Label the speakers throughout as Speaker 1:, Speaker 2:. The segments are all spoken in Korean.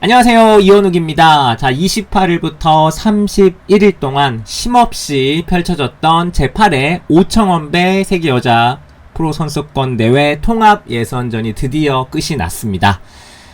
Speaker 1: 안녕하세요. 이원욱입니다. 자, 28일부터 31일 동안 쉼없이 펼쳐졌던 제8회 오청원배 세계 여자 프로 선수권 대회 통합 예선전이 드디어 끝이 났습니다.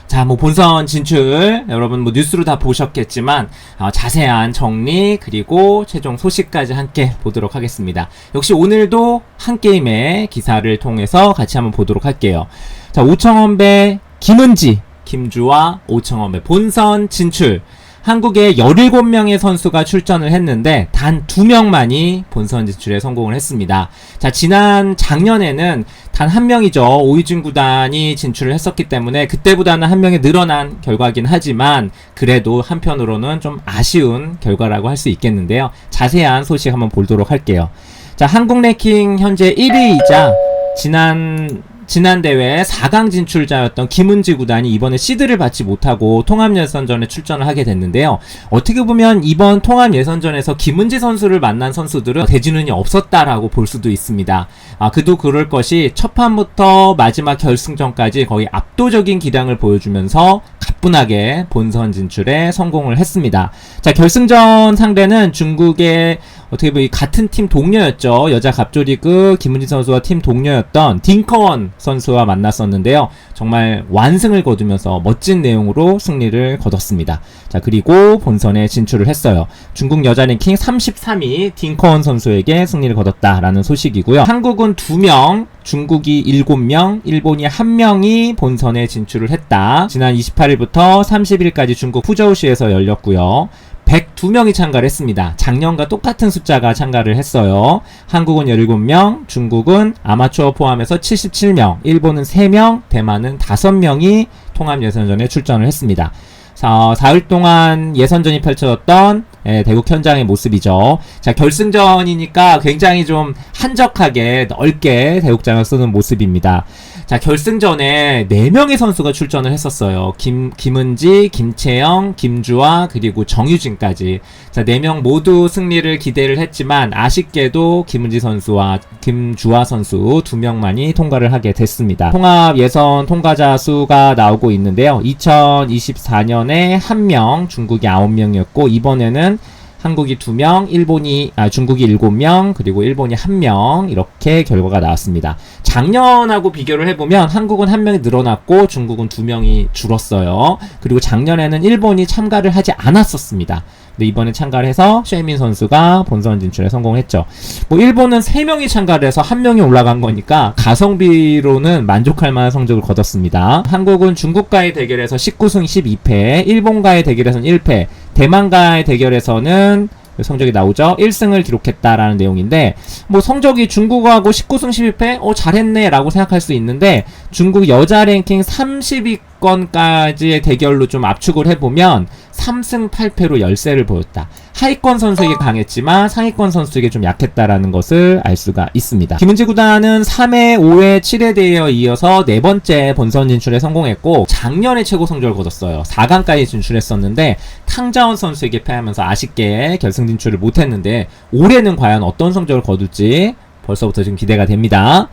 Speaker 1: 자, 뭐 본선 진출 여러분 뭐 뉴스로 다 보셨겠지만 어, 자세한 정리 그리고 최종 소식까지 함께 보도록 하겠습니다. 역시 오늘도 한 게임의 기사를 통해서 같이 한번 보도록 할게요. 자, 오청원배 김은지 김주와 오청원배 본선 진출. 한국에 17명의 선수가 출전을 했는데 단 2명만이 본선 진출에 성공을 했습니다. 자, 지난 작년에는 단 한 명이죠. 오이준 구단이 진출을 했었기 때문에 그때보다는 한 명이 늘어난 결과긴 하지만 그래도 한편으로는 좀 아쉬운 결과라고 할 수 있겠는데요. 자세한 소식 한번 보도록 할게요. 자, 한국 랭킹 현재 1위이자 지난 지난 대회 4강 진출자였던 김은지 구단이 이번에 시드를 받지 못하고 통합 예선전에 출전을 하게 됐는데요. 어떻게 보면 이번 통합 예선전에서 김은지 선수를 만난 선수들은 대진운이 없었다라고 볼 수도 있습니다. 아, 그도 그럴 것이 첫 판부터 마지막 결승전까지 거의 압도적인 기량을 보여주면서 가뿐하게 본선 진출에 성공을 했습니다. 자, 결승전 상대는 중국의 어떻게 보면 이 같은 팀 동료였죠. 여자 갑조리그 김은지 선수와 팀 동료였던 딩커원 선수와 만났었는데요. 정말 완승을 거두면서 멋진 내용으로 승리를 거뒀습니다. 자, 그리고 본선에 진출을 했어요. 중국 여자 랭킹 33위 딩커원 선수에게 승리를 거뒀다라는 소식이고요. 한국은 2명, 중국이 7명, 일본이 1명이 본선에 진출을 했다. 지난 28일부터 30일까지 중국 푸저우시에서 열렸고요. 102명이 참가를 했습니다. 작년과 똑같은 숫자가 참가를 했어요. 한국은 17명, 중국은 아마추어 포함해서 77명, 일본은 3명, 대만은 5명이 통합 예선전에 출전을 했습니다. 사, 사흘 동안 예선전이 펼쳐졌던 예, 대국 현장의 모습이죠. 자, 결승전이니까 굉장히 좀 한적하게 넓게 대국장을 쓰는 모습입니다. 자, 결승전에 4명의 선수가 출전을 했었어요. 김, 김은지, 김채영, 김주아, 그리고 정유진까지. 자, 4명 모두 승리를 기대를 했지만, 아쉽게도 김은지 선수와 김주아 선수 2명만이 통과를 하게 됐습니다. 통합 예선 통과자 수가 나오고 있는데요. 2024년에 1명, 중국이 9명이었고, 이번에는 한국이 2명, 일본이, 아, 중국이 7명, 그리고 일본이 1명, 이렇게 결과가 나왔습니다. 작년하고 비교를 해 보면 한국은 1명이 늘어났고 중국은 2명이 줄었어요. 그리고 작년에는 일본이 참가를 하지 않았었습니다. 근데 이번에 참가를 해서 쉐이민 선수가 본선 진출에 성공했죠. 뭐 일본은 3명이 참가를 해서 1명이 올라간 거니까 가성비로는 만족할 만한 성적을 거뒀습니다. 한국은 중국과의 대결에서 19승 12패, 일본과의 대결에서는 1패, 대만과의 대결에서는 성적이 나오죠. 1승을 기록했다라는 내용인데 뭐 성적이 중국하고 19승 12패 어 잘했네라고 생각할 수 있는데 중국 여자 랭킹 30위권까지의 대결로 좀 압축을 해보면 3승 8패로 열세를 보였다. 하위권 선수에게 강했지만 상위권 선수에게 좀 약했다라는 것을 알 수가 있습니다. 김은지 구단은 3회, 5회, 7회 대회에 이어서 네 번째 본선 진출에 성공했고 작년에 최고 성적을 거뒀어요. 4강까지 진출했었는데 탕자원 선수에게 패하면서 아쉽게 결승 진출을 못했는데 올해는 과연 어떤 성적을 거둘지 벌써부터 지금 기대가 됩니다.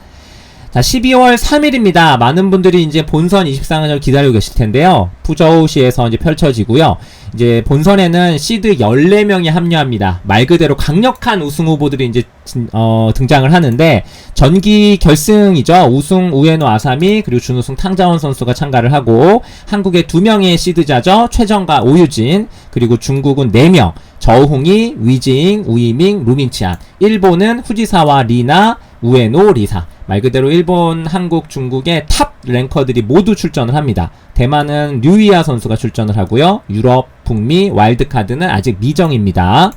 Speaker 1: 자, 12월 3일입니다. 많은 분들이 이제 본선 24강을 기다리고 계실 텐데요. 푸저우시에서 이제 펼쳐지고요. 이제 본선에는 시드 14명이 합류합니다. 말 그대로 강력한 우승 후보들이 이제 진- 어, 등장을 하는데 전기 결승이죠. 우승 우에노 아사미 그리고 준우승 탕자원 선수가 참가를 하고 한국의 두 명의 시드자죠. 최정과 오유진 그리고 중국은 4명. 저홍이, 위징, 우이밍, 루민치안. 일본은 후지사와 리나, 우에노, 리사. 말 그대로 일본, 한국, 중국의 탑 랭커들이 모두 출전을 합니다. 대만은 류이아 선수가 출전을 하고요. 유럽, 북미, 와일드카드는 아직 미정입니다.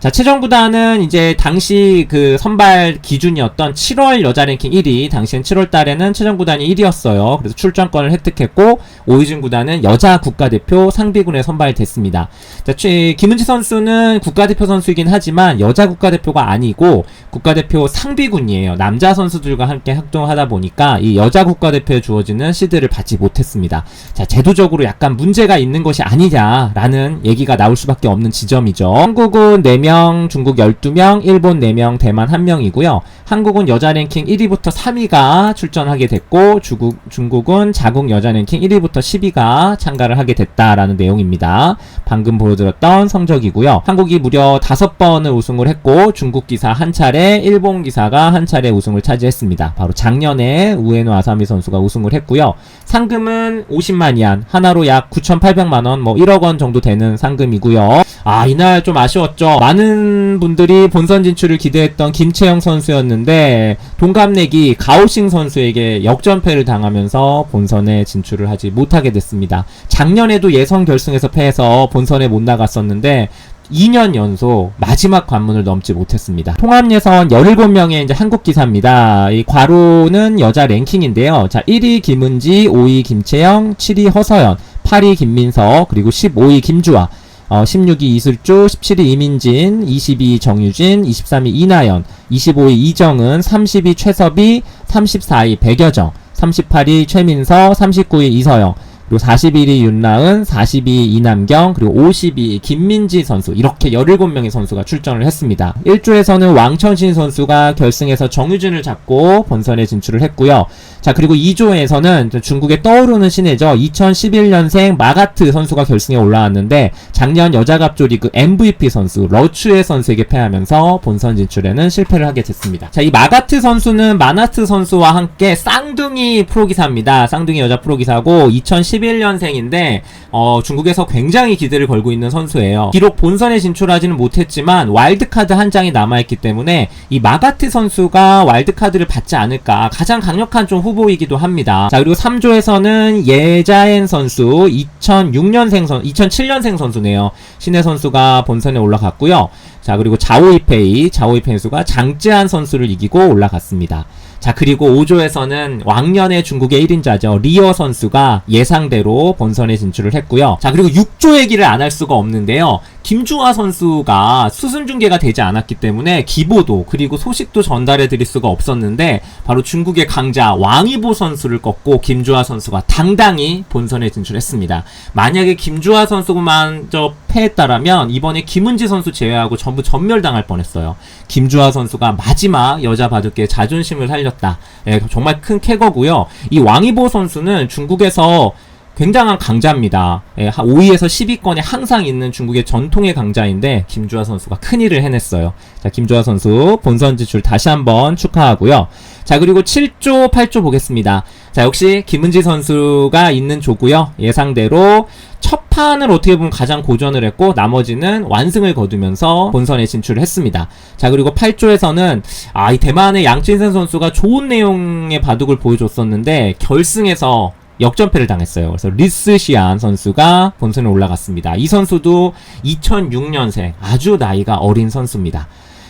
Speaker 1: 자, 최정구단은 이제 당시 그 선발 기준이었던 7월 여자 랭킹 1위, 당시엔 7월 달에는 최정구단이 1위였어요. 그래서 출전권을 획득했고, 오이준 구단은 여자 국가대표 상비군에 선발됐습니다. 자, 최, 김은지 선수는 국가대표 선수이긴 하지만 여자 국가대표가 아니고 국가대표 상비군이에요. 남자 선수들과 함께 활동하다 보니까 이 여자 국가대표에 주어지는 시드를 받지 못했습니다. 자, 제도적으로 약간 문제가 있는 것이 아니냐라는 얘기가 나올 수밖에 없는 지점이죠. 한국은 4명, 4명, 중국 12명, 일본 4명, 대만 1명이고요. 한국은 여자 랭킹 1위부터 3위가 출전하게 됐고 중국, 중국은 자국 여자 랭킹 1위부터 10위가 참가를 하게 됐다라는 내용입니다. 방금 보여드렸던 성적이고요. 한국이 무려 5번을 우승을 했고 중국 기사 한 차례, 일본 기사가 한 차례 우승을 차지했습니다. 바로 작년에 우에노 아사미 선수가 우승을 했고요. 상금은 50만 이안, 하나로 약 9,800만 원, 뭐 1억 원 정도 되는 상금이고요. 아, 이날 좀 아쉬웠죠. 많은 분들이 본선 진출을 기대했던 김채영 선수였는데 동갑내기 가오싱 선수에게 역전패를 당하면서 본선에 진출을 하지 못하게 됐습니다. 작년에도 예선 결승에서 패해서 본선에 못 나갔었는데 2년 연속 마지막 관문을 넘지 못했습니다. 통합 예선 17명의 이제 한국 기사입니다. 이 괄호는 여자 랭킹인데요. 자, 1위 김은지, 5위 김채영, 7위 허서연, 8위 김민서, 그리고 15위 김주아. 어, 16위 이슬주, 17위 이민진, 22위 정유진, 23위 이나연, 25위 이정은, 30위 최섭이, 34위 백여정, 38위 최민서, 39위 이서영, 그리고 41위 윤나은, 42위 이남경, 그리고 52위 김민지 선수 이렇게 17명의 선수가 출전을 했습니다. 1조에서는 왕천신 선수가 결승에서 정유진을 잡고 본선에 진출을 했고요. 자 그리고 2조에서는 중국의 떠오르는 신예죠. 2011년생 마가트 선수가 결승에 올라왔는데 작년 여자갑조 리그 MVP 선수 러추에 선수에게 패하면서 본선 진출에는 실패를 하게 됐습니다. 자 이 마가트 선수는 마나트 선수와 함께 쌍둥이 프로기사입니다. 쌍둥이 여자 프로기사고 2011 년생인데 어, 중국에서 굉장히 기대를 걸고 있는 선수예요. 비록 본선에 진출하지는 못했지만 와일드카드 한 장이 남아있기 때문에 이 마가트 선수가 와일드카드를 받지 않을까 가장 강력한 좀 후보이기도 합니다. 자 그리고 3조에서는 예자엔 선수 2006년생 선 2007년생 선수네요. 신혜 선수가 본선에 올라갔고요. 자 그리고 자오이페이 자오이페이 선수가 장쯔한 선수를 이기고 올라갔습니다. 자 그리고 5조에서는 왕년의 중국의 1인자죠. 리어 선수가 예상대로 본선에 진출을 했고요. 자 그리고 6조 얘기를 안 할 수가 없는데요 김주화 선수가 수순 중계가 되지 않았기 때문에 기보도 그리고 소식도 전달해 드릴 수가 없었는데 바로 중국의 강자 왕이보 선수를 꺾고 김주화 선수가 당당히 본선에 진출했습니다 만약에 김주화 선수만 저 패했다라면 이번에 김은지 선수 제외하고 전부 전멸당할 뻔했어요 김주화 선수가 마지막 여자 바둑계 자존심을 살렸다. 예, 정말 큰 쾌거고요. 이 왕이보 선수는 중국에서 굉장한 강자입니다. 예, 5위에서 10위권에 항상 있는 중국의 전통의 강자인데 김주하 선수가 큰일을 해냈어요. 자, 김주하 선수 본선 진출 다시 한번 축하하고요. 자, 그리고 7조, 8조 보겠습니다. 자, 역시 김은지 선수가 있는 조고요. 예상대로 첫 판을 어떻게 보면 가장 고전을 했고 나머지는 완승을 거두면서 본선에 진출을 했습니다. 자, 그리고 8조에서는 아, 이 대만의 양진선 선수가 좋은 내용의 바둑을 보여줬었는데 결승에서 역전패를 당했어요. 그래서 리스시안 선수가 본선에 올라갔습니다. 이 선수도 2006년생 아주 나이가 어린 선수입니다.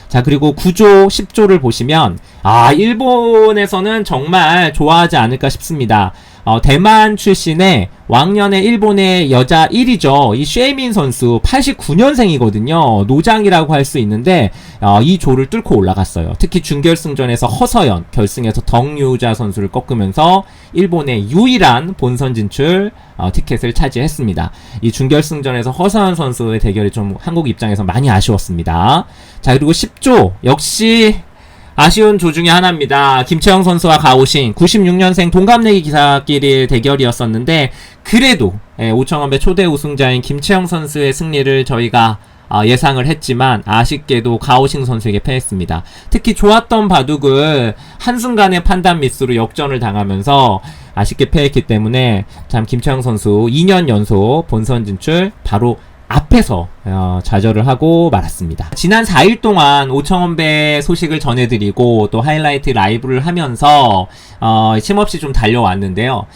Speaker 1: 자, 그리고 9조, 10조를 보시면, 아, 일본에서는 정말 좋아하지 않을까 싶습니다. 어, 대만 출신의 왕년의 일본의 여자 1위죠. 이 쉐이민 선수 89년생이거든요. 노장이라고 할 수 있는데 어, 이 조를 뚫고 올라갔어요. 특히 준결승전에서 허서연, 결승에서 덩유자 선수를 꺾으면서 일본의 유일한 본선 진출 어, 티켓을 차지했습니다. 이 준결승전에서 허서연 선수의 대결이 좀 한국 입장에서 많이 아쉬웠습니다. 자 그리고 10조 역시 아쉬운 조 중에 하나입니다. 김채영 선수와 가오신 96년생 동갑내기 기사끼리 대결이었었는데 그래도 예, 5천원배 초대 우승자인 김채영 선수의 승리를 저희가 어, 예상을 했지만 아쉽게도 가오싱 선수에게 패했습니다. 특히 좋았던 바둑을 한순간의 판단 미스로 역전을 당하면서 아쉽게 패했기 때문에 참 김채영 선수 2년 연속 본선 진출 바로 앞에서 어, 좌절을 하고 말았습니다. 지난 4일 동안 오청원배 소식을 전해드리고 또 하이라이트 라이브를 하면서 어, 쉼없이 좀 달려왔는데요.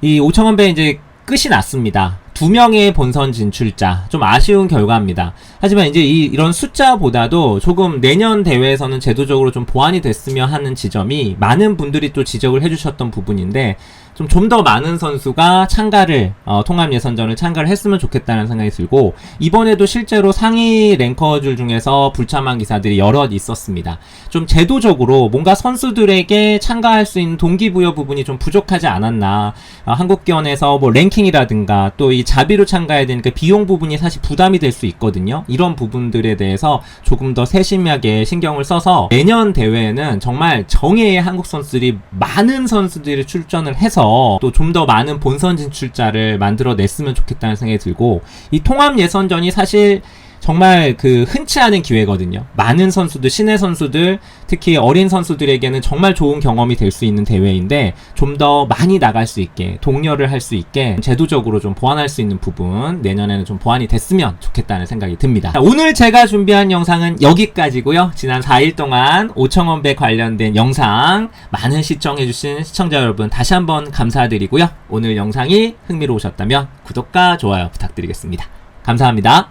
Speaker 1: 이 오청원배 이제 끝이 났습니다. 두 명의 본선 진출자 좀 아쉬운 결과입니다. 하지만 이제 이, 이런 숫자보다도 조금 내년 대회에서는 제도적으로 좀 보완이 됐으면 하는 지점이 많은 분들이 또 지적을 해주셨던 부분인데 좀좀더 많은 선수가 참가를 어, 통합 예선전을 참가를 했으면 좋겠다는 생각이 들고 이번에도 실제로 상위 랭커들 중에서 불참한 기사들이 여럿 있었습니다. 좀 제도적으로 뭔가 선수들에게 참가할 수 있는 동기부여 부분이 좀 부족하지 않았나. 아, 한국기원에서 뭐 랭킹이라든가 또 이 자비로 참가해야 되니까 비용 부분이 사실 부담이 될 수 있거든요. 이런 부분들에 대해서 조금 더 세심하게 신경을 써서 내년 대회에는 정말 정예의 한국 선수들이 많은 선수들이 출전을 해서 또 좀 더 많은 본선 진출자를 만들어냈으면 좋겠다는 생각이 들고 이 통합 예선전이 사실 정말 그 흔치 않은 기회거든요. 많은 선수들, 신의 선수들, 특히 어린 선수들에게는 정말 좋은 경험이 될 수 있는 대회인데 좀 더 많이 나갈 수 있게 독려를 할 수 있게 제도적으로 좀 보완할 수 있는 부분 내년에는 좀 보완이 됐으면 좋겠다는 생각이 듭니다. 자, 오늘 제가 준비한 영상은 여기까지고요. 지난 4일 동안 오청원배 관련된 영상 많은 시청해주신 시청자 여러분 다시 한번 감사드리고요. 오늘 영상이 흥미로우셨다면 구독과 좋아요 부탁드리겠습니다. 감사합니다.